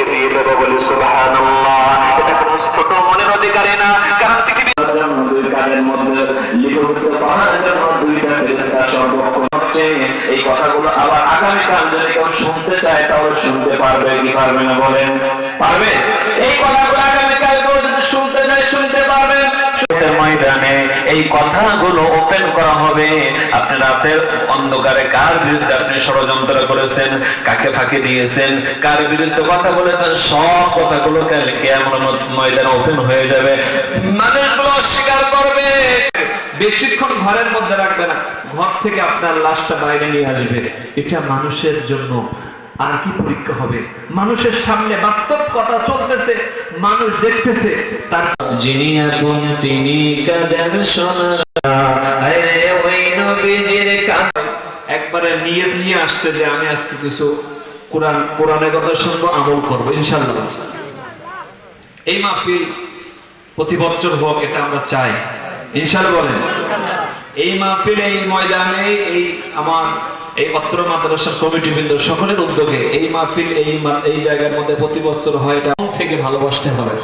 ওদেরকে দিয়ে দেবো বলি এটা কোনো ছোট মনের অধিকারে না, কারণ এই কথাগুলো আবার আগামীকাল যদি কেউ শুনতে চায়, তাহলে শুনতে পারবে, কি পারবে না বলেন? পারবে? এই কথাগুলো আগামীকাল কেউ যদি শুনতে চায় শুনতে পারবে ময়দানে এই কথাগুলো ওপেন করা হবে। আপনি রাতের অন্ধকারে কার বিরুদ্ধে আপনি ষড়যন্ত্র করেছেন, কাকে ফাঁকি দিয়েছেন, কার বিরুদ্ধে কথা বলেছেন, সব কথাগুলো কেমন ময়দানে ওপেন হয়ে যাবে। মানুষগুলো অস্বীকার করবে। বেশিক্ষণ ঘরের মধ্যে রাখবে না, ঘর থেকে আপনার লাশটা বাইরে নিয়ে আসবে। এটা মানুষের জন্য আর কি পরীক্ষা হবে? মানুষের সামনে বাস্তব কথা চলতেছে মানুষ দেখতেছে তার যিনি এখন তিনি কাদের একবারে নিয়ত নিয়ে আসছে যে আমি আজকে কিছু কোরআন কোরআনের কথা শুনব আমল করব ইনশাল্লাহ। এই মাহফিল প্রতি বছর হোক এটা আমরা চাই। ইনশাল্লাহ বলেন। এই মাহফিল, এই ময়দানে, এই আমার এই অত্র মাদ্রাসার কমিটি বৃন্দ সকলের উদ্যোগে এই মাহফিল, এই এই জায়গার মধ্যে প্রতি বছর হয় এটা থেকে ভালোবাসতে হবে।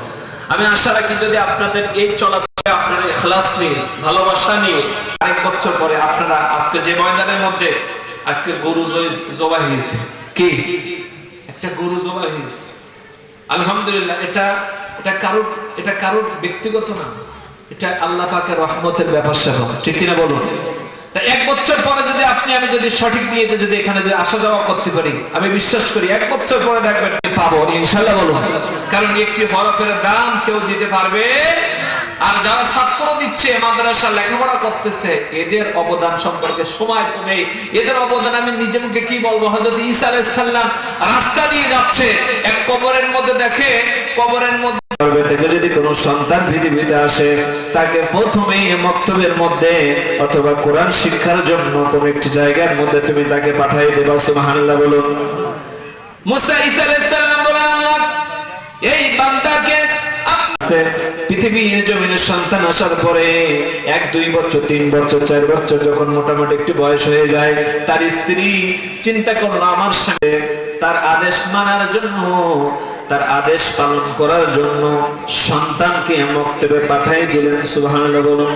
আমি আশা রাখি যদি আপনাদের এই চলাচলে এখলাস নিয়ে, ভালোবাসা নিয়ে আরেক বছর পরে আপনারা আজকে যে ময়দানের মধ্যে, আজকে গরু জবাই হয়েছে। কি? একটা গরু জবাই হয়েছে। আলহামদুলিল্লাহ, এটা এটা কারোর এটা কারোর ব্যক্তিগত না। এটা আল্লাহ পাকের রহমতের ব্যাপার সহ ঠিক কিনা বলুন? তা এক বছর পরে যদি আপনি, আমি যদি সঠিক নিয়ে যদি এখানে যদি আসা যাওয়া করতে পারি, আমি বিশ্বাস করি এক বছর পরে দেখবেন পাবো ইনশাল্লাহ বলুন। কারণ একটি হরফের দাম কেউ দিতে পারবে আর যারা ছাত্র দিচ্ছে মাদ্রাসা লেখাপড়া করতেছে এদের অবদান সম্পর্কে সময় তো নেই। এদের অবদান আমি নিজে মুখে কি বলব? হযরত ঈসা আলাইহিস সালাম রাস্তা দিয়ে যাচ্ছে। এক কবরের মধ্যে দেখে কবরের মধ্যে গর্ভে থেকে যদি কোনো সন্তান পৃথিবীতে আসে তাকে প্রথমেই মক্তবের মধ্যে অথবা কোরআন শিক্ষার জন্য কোন একটি জায়গার মধ্যে তুমি তাকে পাঠিয়ে দেবা। সুবহানাল্লাহ বলুন। মুসা ঈসা আলাইহিস সালাম বলেন আল্লাহ পৃথিবীর জমিনের সন্তান আসার পরে এক, দুই বছর, তিন বছর, চার বছর যখন মোটামুটি একটু বয়স হয়ে যায়, তার স্ত্রী চিন্তা করল, আমার সাথে তার আদেশ মানার জন্য, তার আদেশ পালন করার জন্য সন্তানকে মক্তবে পাঠাই দিলেন। সুবহানাল্লাহ বলুন।